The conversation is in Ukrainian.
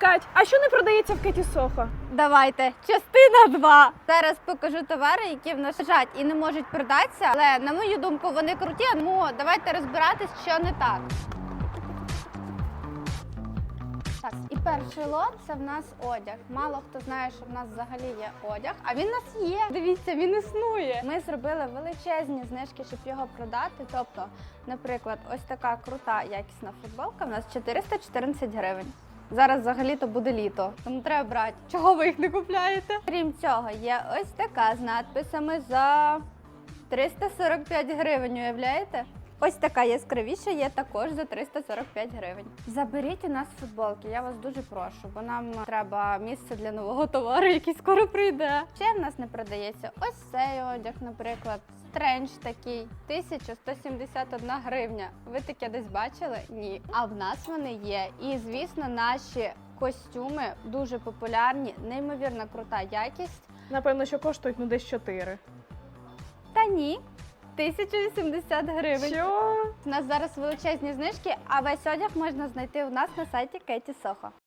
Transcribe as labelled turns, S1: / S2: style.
S1: Кать, а що не продається в Кеті Сохо?
S2: Давайте, частина 2. Зараз покажу товари, які в нас лежать і не можуть продатися. Але на мою думку, вони круті. Тому давайте розбиратись, що не так. Так, і перший лот це в нас одяг. Мало хто знає, що в нас взагалі є одяг, а він у нас є. Дивіться, він існує. Ми зробили величезні знижки, щоб його продати. Тобто, наприклад, ось така крута якісна футболка. У нас 414 гривень. Зараз взагалі то буде літо, тому треба брати. Чого ви їх не купляєте? Крім цього, є ось така з надписами за 345 гривень. Уявляєте? Ось така яскравіша є також за 345 гривень. Заберіть у нас футболки, я вас дуже прошу, бо нам треба місце для нового товару, який скоро прийде. Ще в нас не продається ось цей одяг, наприклад. Тренч такий 1171 гривня. Ви таке десь бачили? Ні. А в нас вони є. І звісно, наші костюми дуже популярні, неймовірно крута якість.
S1: Напевно, що коштують ну десь 4.
S2: Та ні. 1080 гривень.
S1: Що?
S2: У нас зараз величезні знижки, а весь одяг можна знайти у нас на сайті Кеті Сохо.